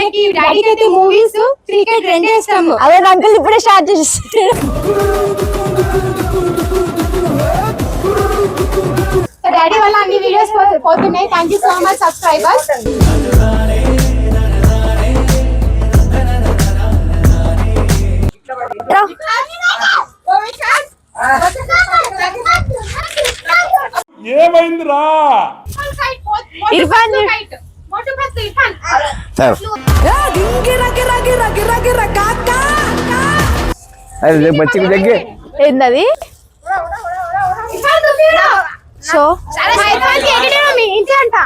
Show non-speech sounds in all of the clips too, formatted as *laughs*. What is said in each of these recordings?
ఆయనకి డాడీకి అయితే మూవీస్ క్రికెట్ రెండే ఇష్టము అదే అంకుల్ ఇప్పుడే స్టార్ట్ చేసి డాడీ వల్ల అన్ని వీడియోస్ పోతున్నాయి. Thank you so much subscribers ఏమైందిరా? ఇర్ఫాన్ వచ్చి దగ్గర ఏందది సో మీ ఇంటి అంట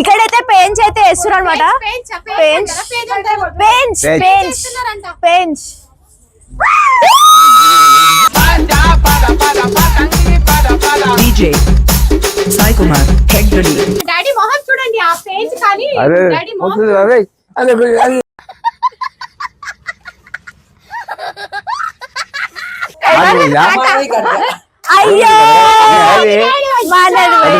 ఇక్కడైతే పెంచ్ అయితే వేస్తున్నారు అనమాట పెంచ్ పెంచ్ పెంచ్. పెంచ్. DJ Sai Kumar Hegdadi daddy మొహం చూడండి ఆ పేజ్ కానీ అరే డాడీ మొహం వస్తుంది అరే అదే అదే ఆగలేదా? అయ్యో! అదే. మాట్లాడు ఏ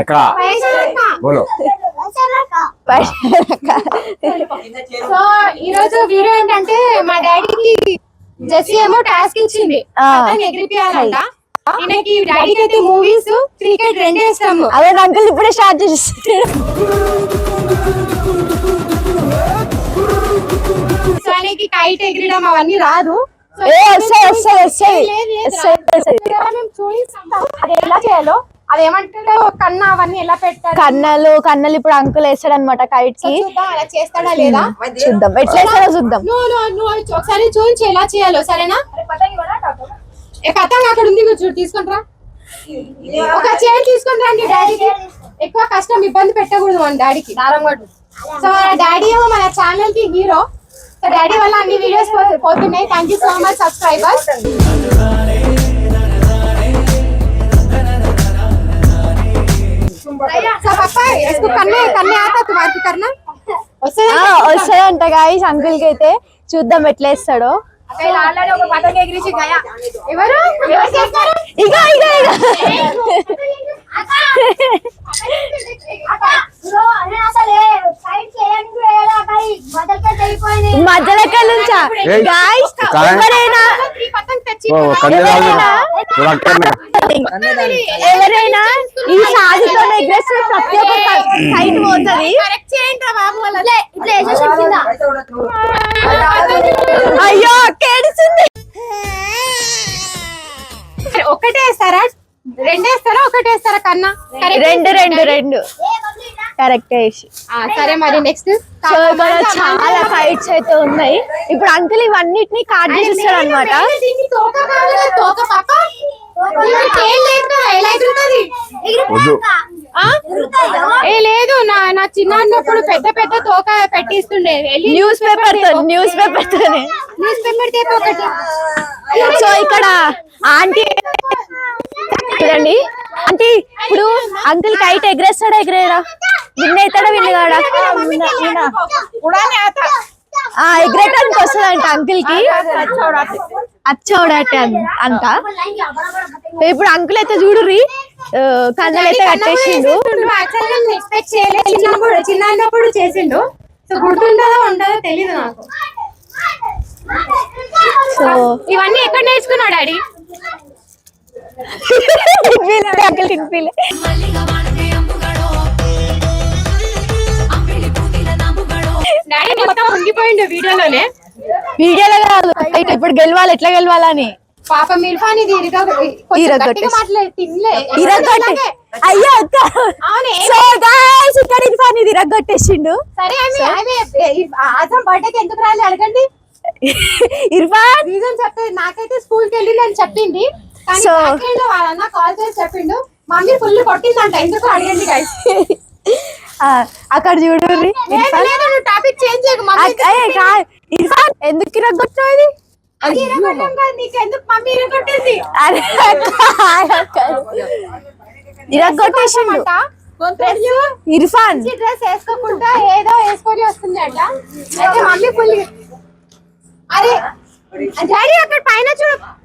అక్క. బోలో. సో ఈ రోజు వీడియో ఏంటంటే మా డాడీకి జెస్సీ ఏమో టాస్క్ ఇచ్చింది. ఎగిరిపియాలంట ఈయనకి డాడీకి అయితే మూవీస్ క్రికెట్ రెండే ఇష్టము. అదే అంకుల్ ఇప్పుడే స్టార్ట్ చేసి సో ఆయనకి కైట్ ఎగిరడం అవన్నీ రాదు. అది ఎలా చేయాలో? అది ఏమంటారో కన్నా అవన్నీ ఎలా పెట్టాలి? కన్నలు కన్నలు ఇప్పుడు అంకుల్ వేస్తాడు అనమాట కైట్కి. అలా చేస్తాడా లేదా? చూద్దాం. ఎట్లా వేస్తాడో చూద్దాం. ఒకసారి చూపించి ఎలా చేయాలో సరేనా? పతంగా అక్కడ ఉంది చూడు తీసుకుంటారా. ఒక చైర్ తీసుకుని రండి డాడీకి ఎక్కువ కష్టం ఇబ్బంది పెట్టకూడదు మన డాడీకి సో డాడీ ఏమో మన ఛానల్కి హీరో సో డాడీ వల్ల అన్ని వీడియోస్ పోతున్నాయి thank you so much subscribers so पापा इसको करने करने आता तुम्हारी करना వస్తుందా వస్తాడంట గాయస్ అంకుల్ కి అయితే చూద్దాం ఎట్లా వేస్తాడో ఎవరు ఎవరు చేస్తారు ఇక నుంచా గాయస్ ఎవరైనా ఈ ఎవరైనా సాధితో ఎగ్రెస్ ప్రతి ఒక్క సైడ్ పోతుంది అయ్యో ఒకటే వేస్తారా? రెండు వేస్తారా? ఒకటే వేస్తారా కన్నా? రెండు రెండు? రెండు. కరెక్ట్ వేసి. ఆ, సరే మరి నెక్స్ట్ చాలా ఫైట్స్ అయితే ఉన్నాయి. ఇప్పుడు అంకుల్ ఇవన్నిటిని కార్డ్ చేసిస్తాడు అనమాట తోక కావాలి? తోక పాప? దీనికి ఏం లేదు నా నా చిన్న అన్నప్పుడు పెద్ద పెద్ద తోక పెట్టిస్తుండే. న్యూస్ పేపర్తో న్యూస్ పేపర్ తోనే. న్యూస్ పేపర్ ఒకటి. సో ఇక్కడ ఆంటీ చూడండి. ఆంటీ ఇప్పుడు అంకుల్ కైట్ ఎగరేస్తాడా ఎగరేయడా? విన్ అవుతాడా విన్ కాడా? ఆ ఎగరేయడానికి వస్తుందంట అంకుల్కి అచ్చోడట అంట. ఇప్పుడు అంకుల్ అయితే చూడుర్రి కన్నులు అయితే కట్టేసిండు. చిన్నప్పుడు చేసిండు. సో గుర్తుండదో ఉండదో తెలీదు నాకు. సో ఇవన్నీ ఎక్కడ నేర్చుకున్నావు డాడీ? తినిపిలే మొత్తం ఉండిపోయిండు వీడియోలోనే వీడియోలో కాదు అయితే ఇప్పుడు గెలవాలి ఎట్లా గెలవాలని పాపం ఇర్ఫాన్ ఇది ఇరగ కొంచెం అయ్యో అక్క సో గాయ్స్ ఇక్కడ ఇర్ఫాన్ ఇది ఇరగొట్టేసిండు సరే ఆమె ఆమె అసం బర్త్డేకి ఎందుకు రాలి అడగండి ఇర్ఫాన్ రీజన్ చెప్తే నాకైతే స్కూల్కి వెళ్ళింది అని చెప్పింది లో వాళ్ళన్న కాల్ చేసి చెప్పిండు మమ్మీ ఫుల్ కొట్టిందంట ఎందుకు అడగండి. *laughs* ఆ, అక్కడ నువ్వు టాపిక్ చేంజ్ ఎందుకు అక్క. ఇరగొట్టేసిండు ఇర్ఫాన్ డ్రెస్ వేసుకోకుండా ఏదో వేసుకొని వస్తుంది అంట. అయితే మమ్మీ ఫుల్ అరే డాడీ అక్కడ పైన చూడు.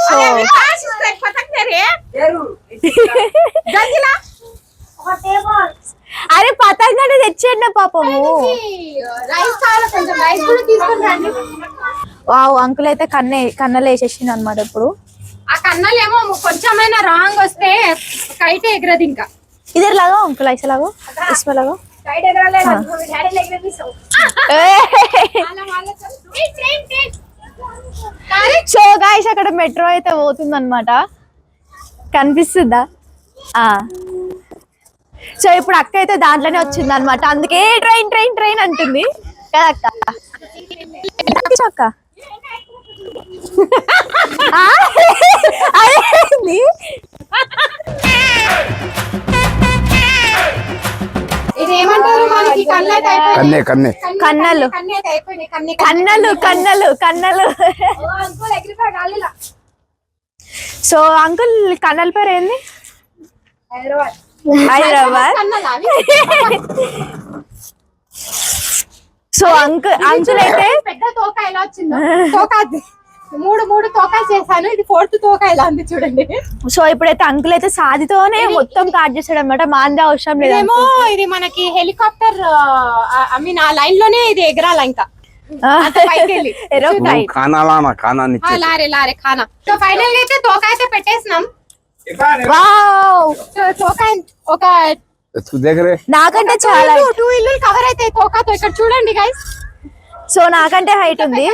సో అరే పతంగానే తెచ్చేయండి పాపము వావ్ అంకుల్ అయితే కన్నే కన్నలు వేసేసిండు అనమాట ఇప్పుడు ఆ కన్నాలేమో కొంచెమైనా రాంగ్ వస్తే కైట్ ఎగరదు ఇంకా ఇద్దరు లాగా అంకుల్ ఐసే లాగా ఇస్మే లాగా సో గాయస్ అక్కడ మెట్రో అయితే పోతుంది అనమాట కనిపిస్తుందా? ఆ. సో ఇప్పుడు అక్క అయితే దాంట్లోనే వచ్చింది అనమాట అందుకే ట్రైన్ ట్రైన్ ట్రైన్ అంటుంది. కదా అక్క? కన్నే కన్నే కన్నలు. కన్నలు కన్నలు కన్నలు. సో అంకుల్ కన్నల పేరు ఏంది? హైదరాబాద్? సో అంకుల్ అంకుల్ అయితే పెద్ద తోక ఎలా వచ్చిందో. తోక. మూడు మూడు తోకాలు చేశాను. ఇది ఫోర్త్ తోక ఎలా ఉంది చూడండి. సో ఇప్పుడైతే అంకుల్ అయితే సాదితోనే మొత్తం కాట్ చేస్తాడు అనమాట మాందే అవసరం లేదు ఇదేమో ఇది మనకి హెలికాప్టర్ ఐ మీన్ ఆ లైన్లోనే ఇది ఎగరాల ఇంకా లారే లారే ఖానా సో ఫైనల్ అయితే తోక అయితే పెట్టేసినాం. వావ్. సో తోక ఒక దగ్గరే. నాకంటే చాలా టూ ఇల్లు కవర్ అయితే తోకతో. ఇక్కడ చూడండి గైస్ సో నాకంటే హైట్ ఉంది.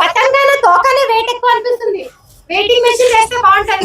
పతంగాన తోకనే వెయిట్ ఎక్కువ అనిపిస్తుంది. వెయిటింగ్ మెషిన్ వేస్తే బాగుంటది.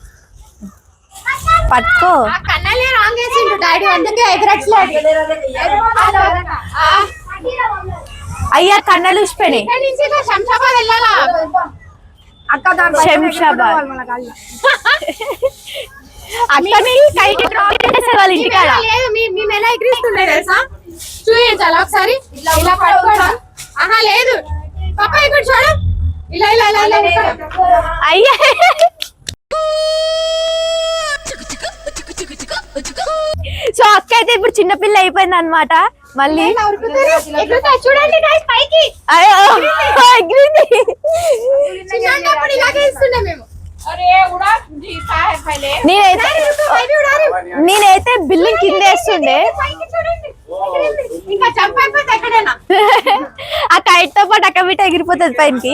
పట్టుకో. ఆ కన్నలే రాంగ్ వేసిండు డాడీ అందుకే ఎగరట్లేదు. అయ్యా కన్నలు ఉసిపోయినాయి శంషాబాద్ వెళ్ళాలా? *laughs* వాళ్ళ ఇంటికాడ లేదు మీ- మేము ఎలా ఎగిరిస్తుండే తెలుసా? చూపించాలి ఒకసారి. ఇలా పట్టుకోవడం ఆహా లేదు. పాప ఇక్కడ చూడు. ఇలా ఇలా ఇలా ఇలా. ఇక్కడ. అయ్యా. సో అక్క అయితే ఇప్పుడు చిన్నపిల్ల అయిపోయింది అనమాట మళ్ళీ. చూడండి పైకి. నేనైతే నేనైతే బిల్డింగ్ కింద వేస్తుండే. పైకి చూడండి. ఇంకా జంప్ అయిపోతే ఎక్కడైనా? ఆ కైట్తో పాటు అక్క బిట్ట ఎగిరిపోతుంది పైనకి.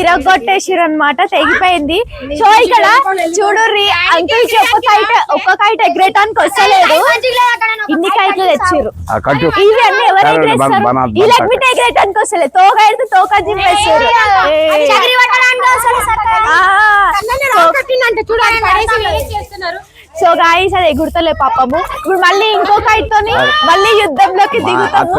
ఇరగొట్టేసారు అనమాట తెగిపోయింది. సో ఇక్కడ చూడుర్రి అంకుల్ ఒక్క కైట్ ఒక్క కైట్ ఎగ్గరటానికి వస్తలేదు ఇన్ని కైట్లు తెచ్చారు ఇవి అన్ని ఎవరు ఎగ్గరేస్తారు వస్తలేదు తోక ఎడితే తోక జింపేస్తారు సో గాయస్ అది గుర్తలే పాపము. ఇప్పుడు మళ్ళీ ఇంకో కైట్ తోని మళ్ళీ యుద్ధంలోకి దిగుతాము.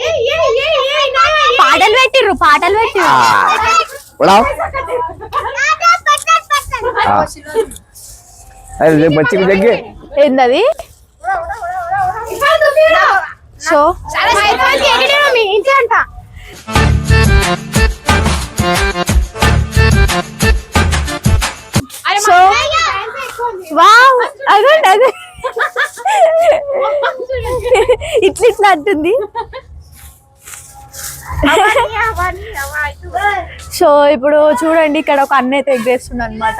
పెట్టిర్రు పాటలు పెట్టిర్రు. వచ్చి దగ్గర ఏందది. సో ఇంటి సో. వావ్ అదే? ఇట్లా ఇట్లా అంటుంది. *laughs* సో ఇప్పుడు చూడండి ఇక్కడ ఒక అన్న అయితే ఎగ్గేస్తుంది అనమాట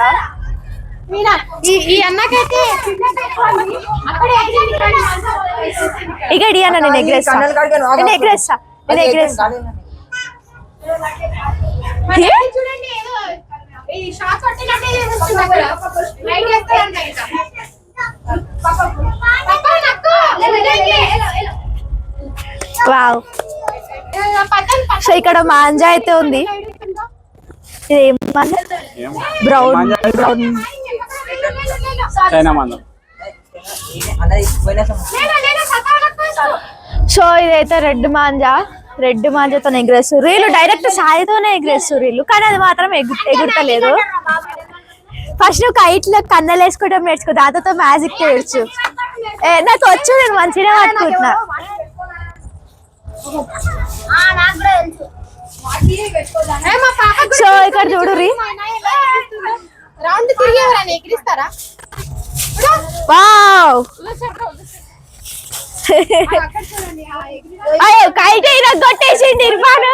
ఇక ఇడియా నేను ఎగ్రేస్తా నేను ఎగ్రేస్తా ఎగ్రేస్తా వావ్. సో ఇక్కడ మాంజా అయితే ఉంది. ఇది బ్రౌన్ బ్రౌన్. సో ఇదైతే రెడ్ మాంజా. రెడ్ మాంజాతో ఎగరేస్తారు. వీళ్ళు డైరెక్ట్ సాయితోనే ఎగరేస్తారు వీళ్ళు కానీ అది మాత్రం ఎగు ఎగురతలేదు. ఫస్ట్ నువ్వు కైట్లో కన్నలు వేసుకోవడం నేర్చుకో. దాంతో మ్యాజిక్ ఏ, నాకు వచ్చు నేను మంచిగా పట్టుకుంటున్నా. సో ఇక్కడ రౌండ్ తిరిగి ఎవరైనా ఎగిరిస్తారా? వావ్. అయ్యో కైట్ కొట్టేసిండి ఇర్ఫాన్.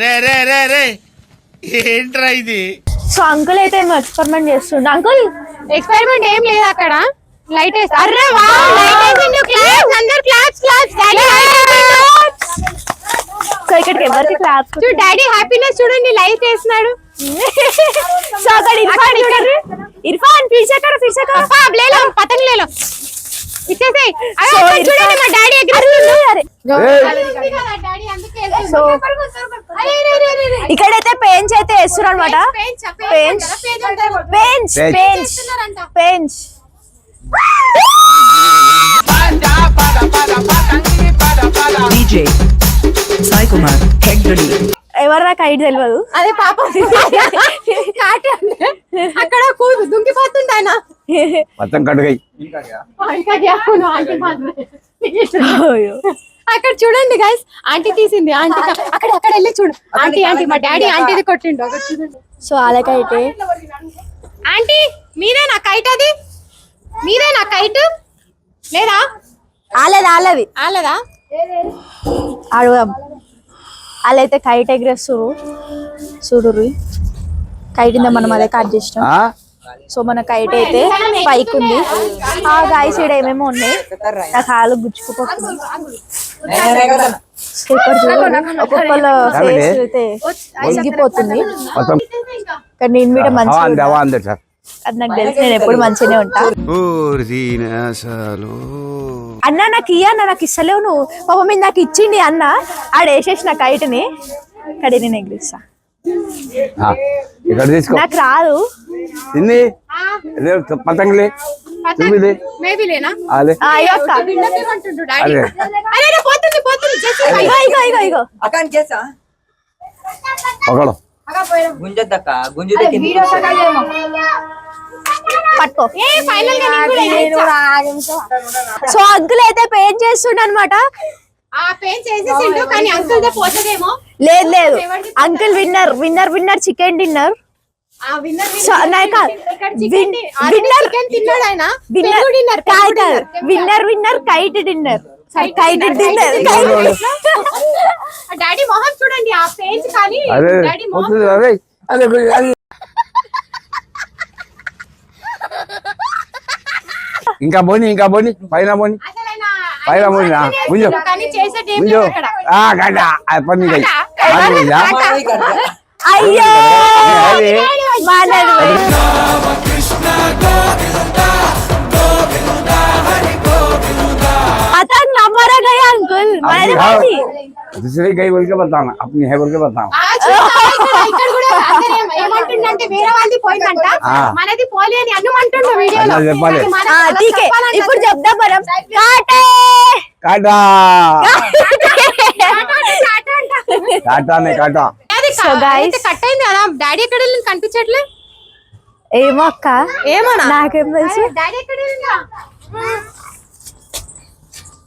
రే రే రే రే. ఏంట్రా ఇది? సో అంకుల్ అయితే ఏమో ఎక్స్పెరిమెంట్ చేస్తుండే? అంకుల్ ఎక్స్పెరిమెంట్ ఏం లేదు అక్కడ. లైట్ వేసి అర్రే వావ్ లైట్ వేసిండు క్లాప్స్ అందరు క్లాప్స్ క్లాప్స్ డాడీ సో ఇక్కడికి ఎవరికి క్లాప్స్ చూడు డాడీ హ్యాపీనెస్ చూడండి లైట్ వేసినాడు సో అక్కడ ఇర్ఫాన్ చూడండి ఇర్ఫాన్ పిలిచాకర పిలిచాకర అప్పా లేలో పతంగ్ లేలో. ఇచ్చేసేయ్. అరే, చూడండి మా డాడీ ఎగిరిస్తుండు అరే సో ఇక్కడైతే పెయింట్స్ అయితే వేస్తున్నారు అనమాట పెయింట్స్ పెయింట్స్ పెయింట్స్ పెయింట్స్ ఎవరు నాకు ఐడి తెలియదు అదే పాపం. అక్కడ కూదు దుంకిపోతుంది ఆయన. మొత్తం కడుగై. అక్కడ చూడండి గైస్ ఆంటీ తీసింది ఆంటీ అక్కడ అక్కడ వెళ్ళి చూడు. ఆంటీ ఆంటీ మా డాడీ ఆంటీది కొట్టిండు. అక్కడ చూడండి. సో అలాగైతే ఆంటీ మీరే నా కైట్ అది? మీరే నా కైట్? లేదా? ఆలది ఆలది. ఆలదా? అడుగుదాం. వాళ్ళైతే కైట్ ఎగరేస్తారు చూడుర్రి కైట్ ఇందా మనం అదే కట్ చేసినాం. ఆ? సో మన కైట్ అయితే పైకి ఉంది. ఆ గాయస్ ఇక్కడ ఏమేమో ఉన్నాయి. నా కాలు గుచ్చుకుపోతుంది ఇక్కడ చూడండి ఒక్కొక్కళ్ళ ఫేస్ అయితే మొత్తం. కానీ నేను మీద మంచిగా అంది నాకు తెలిసి నేను ఎప్పుడు మంచిగానే ఉంటా. అసలు అన్న నాకు ఇయ్య అన్న నాకు ఇస్తలేవు నువ్వు. పాప మీద నాకు ఇచ్చింది అన్న. ఆడ వేసేసిన కైట్ని ఇక్కడ నేను ఎగిరిస్తా. ఆ, ఇక్కడ తీసుకో. నాకు రాదు. తింది? పతంగులే. ఒకడు. గుంజొద్దక్క గుంజితే పట్టుకో. సో అంకుల్ అయితే పెయింట్ చేస్తుండ అనమాట ఆ పెయిన్ చేసేసిండు కానీ అంకుల్ దే పోతదేమో. లేదు లేదు. Uncle winner winner winner chicken dinner. ఆ విన్నర్ సో నాయక విన్నర్ చికెన్ తిన్నాడు ఆయన. విన్నర్ డిన్నర్ కాదు కాదు winner winner kite dinner kite dinner. Daddy మొహం చూడండి ఆ పేజ్ కానీ అదే డాడీ మొహం పోతుంది అదే అదే అదే ఇంకా పోని ఇంకా పోని పైన పోని. పైన పోని గడ్డ ఆ పని అయ్యో! दूसरे गई बोल के बताना अपनी है बोल के बताना ఆ, చూస్తావా ఇక్కడ? ఇక్కడ కూడా అందరూ ఏం- ఏమంటుండంటే వేరే వాళ్ళది పోయిందంట ఆ. మనది పోలే అని అనుమంటుండు వీడియోలో అట్లా చెప్పాలి. అది మన ఆ, వాళ్ళకి టీకే చెప్పాలంట. ఇప్పుడు చెప్దాం మనం కాటే కాటా టాటా అంటే టాటా అంట. కాటానే కాటా అది So, కా- guys. అయితే కట్ అయింది కదా డాడీ ఎక్కడ వెళ్ళింది కనిపించట్లే ఏమో అక్క ఏమోనా నాకేం తెలుసు డాడీ ఎక్కడ వెళ్ళిందా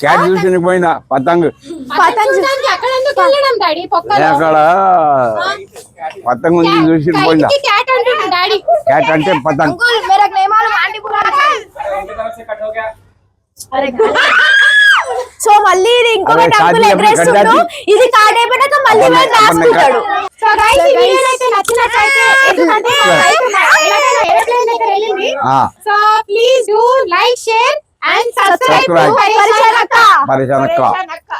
చాట్ చూసిన పోయినా పతంగ్ అక్కడ పతంగ్ ఉంది చూసి పోయిందా క్యాట్ అంటే పతంగ్ సో మళ్ళీ ఇది ఇంకొక మళ్ళీ రాసుకుంటాడు సో గైస్ ఈ వీడియో అయితే నచ్చినట్లయితే ఎయిర్ప్లేన్ వెళ్ళింది so please do like share and subscribe. పరిశానక్క అక్క